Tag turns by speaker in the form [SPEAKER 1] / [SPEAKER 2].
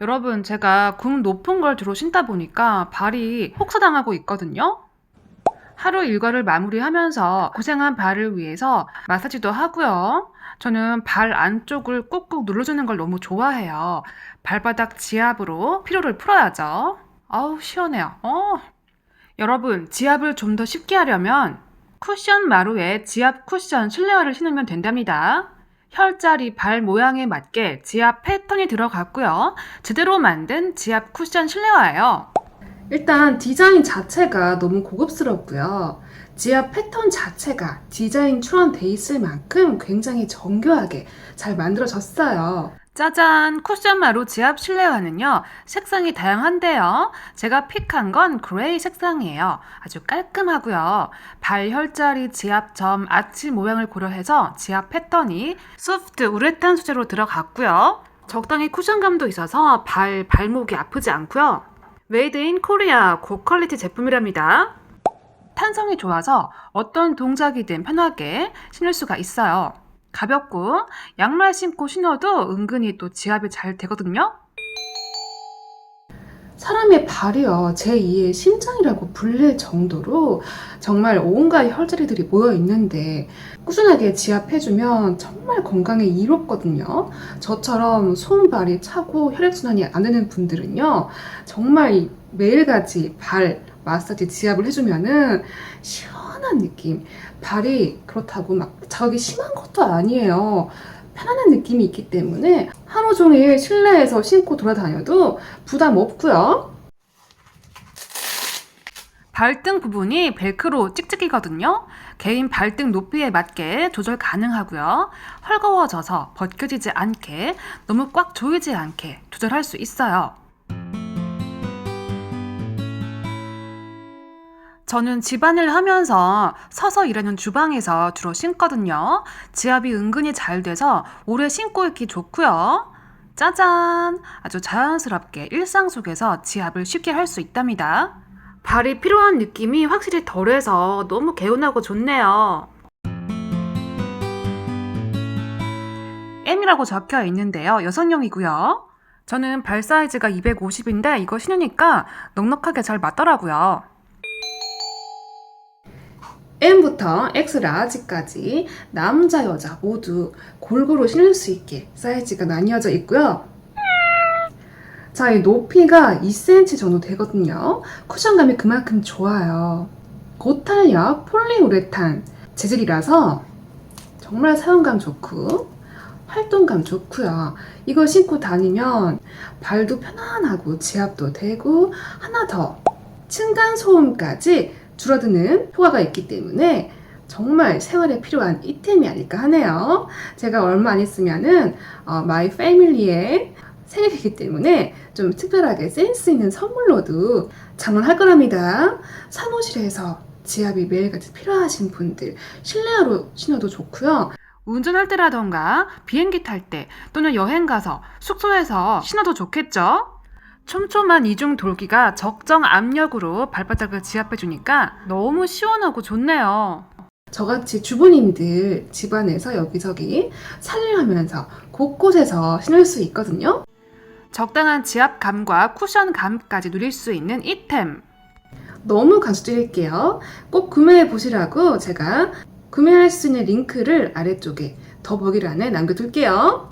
[SPEAKER 1] 여러분, 제가 굽 높은 걸 주로 신다 보니까 발이 혹사당하고 있거든요. 하루 일과를 마무리하면서 고생한 발을 위해서 마사지도 하고요. 저는 발 안쪽을 꾹꾹 눌러주는 걸 너무 좋아해요. 발바닥 지압으로 피로를 풀어야죠. 아우, 시원해요. 어. 여러분, 지압을 좀 더 쉽게 하려면 쿠션 마루에 지압 쿠션 실내화를 신으면 된답니다. 혈자리 발 모양에 맞게 지압 패턴이 들어갔고요. 제대로 만든 지압 쿠션 실내화예요.
[SPEAKER 2] 일단 디자인 자체가 너무 고급스럽고요. 지압 패턴 자체가 디자인 출원돼 있을 만큼 굉장히 정교하게 잘 만들어졌어요.
[SPEAKER 1] 짜잔! 쿠션 마루 지압 실내화는요, 색상이 다양한데요. 제가 픽한 건 그레이 색상이에요. 아주 깔끔하고요. 발 혈자리 지압점 아치 모양을 고려해서 지압 패턴이 소프트 우레탄 소재로 들어갔고요. 적당히 쿠션감도 있어서 발, 발목이 아프지 않고요. 메이드 인 코리아 고퀄리티 제품이랍니다. 탄성이 좋아서 어떤 동작이든 편하게 신을 수가 있어요. 가볍고 양말 신고 신어도 은근히 또 지압이 잘 되거든요.
[SPEAKER 2] 사람의 발이요, 제2의 심장이라고 불릴 정도로 정말 온갖 혈자리들이 모여 있는데 꾸준하게 지압해주면 정말 건강에 이롭거든요. 저처럼 손발이 차고 혈액순환이 안 되는 분들은요, 정말 이 매일같이 발 마사지 지압을 해주면은 시원 한 느낌. 발이 그렇다고 막 자극이 심한 것도 아니에요. 편안한 느낌이 있기 때문에 하루 종일 실내에서 신고 돌아다녀도 부담 없고요.
[SPEAKER 1] 발등 부분이 벨크로 찍찍이거든요. 개인 발등 높이에 맞게 조절 가능하고요. 헐거워져서 벗겨지지 않게 너무 꽉 조이지 않게 조절할 수 있어요. 저는 집안일 하면서 서서 일하는 주방에서 주로 신거든요. 지압이 은근히 잘 돼서 오래 신고 있기 좋고요. 짜잔! 아주 자연스럽게 일상 속에서 지압을 쉽게 할 수 있답니다. 발이 필요한 느낌이 확실히 덜해서 너무 개운하고 좋네요. M이라고 적혀 있는데요. 여성용이고요. 저는 발 사이즈가 250인데 이거 신으니까 넉넉하게 잘 맞더라고요.
[SPEAKER 2] M부터 X라지까지 남자, 여자 모두 골고루 신을 수 있게 사이즈가 나뉘어져 있고요. 자, 이 높이가 2cm 정도 되거든요. 쿠션감이 그만큼 좋아요. 고탄력 폴리우레탄 재질이라서 정말 사용감 좋고 활동감 좋고요. 이걸 신고 다니면 발도 편안하고 지압도 되고 하나 더 층간 소음까지 줄어드는 효과가 있기 때문에 정말 생활에 필요한 이템이 아닐까 하네요. 제가 얼마 안 있으면은 어, 마이 패밀리의 생일이기 때문에 좀 특별하게 센스 있는 선물로도 장만할 거랍니다. 사무실에서 지압이 매일같이 필요하신 분들 실내화로 신어도 좋고요.
[SPEAKER 1] 운전할 때라던가 비행기 탈 때 또는 여행 가서 숙소에서 신어도 좋겠죠? 촘촘한 이중 돌기가 적정 압력으로 발바닥을 지압해주니까 너무 시원하고 좋네요.
[SPEAKER 2] 저같이 주부님들 집안에서 여기저기 살림하면서 곳곳에서 신을 수 있거든요.
[SPEAKER 1] 적당한 지압감과 쿠션감까지 누릴 수 있는 이템.
[SPEAKER 2] 너무 강조드릴게요. 꼭 구매해 보시라고 제가 구매할 수 있는 링크를 아래쪽에 더보기란에 남겨둘게요.